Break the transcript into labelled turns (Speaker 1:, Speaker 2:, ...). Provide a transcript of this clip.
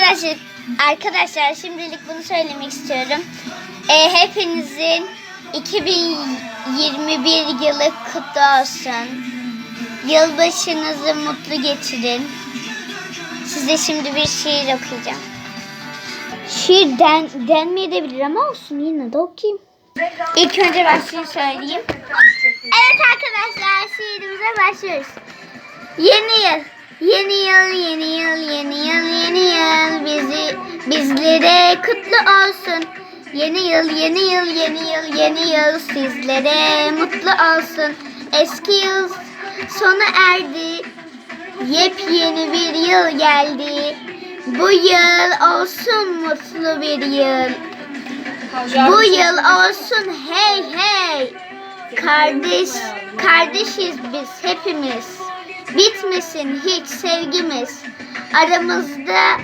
Speaker 1: Arkadaşlar, arkadaşlar şimdilik bunu söylemek istiyorum. Ee, hepinizin 2021 yılı kutlu olsun. Yılbaşınızı mutlu geçirin. Size şimdi bir şiir okuyacağım. Şiir den, denmeyebilir ama olsun yine de okuyayım. İlk önce ben şiir söyleyeyim. Evet arkadaşlar şiirimize başlıyoruz. Yeni yıl, yeni yıl, yeni yıl, kutlu olsun. Yeni yıl, yeni yıl, yeni yıl, yeni yıl sizlere mutlu olsun. Eski yıl sona erdi. Yepyeni bir yıl geldi. Bu yıl olsun mutlu bir yıl. Bu yıl olsun hey hey. Kardeş, kardeşiz biz hepimiz. Bitmesin hiç sevgimiz. Aramızda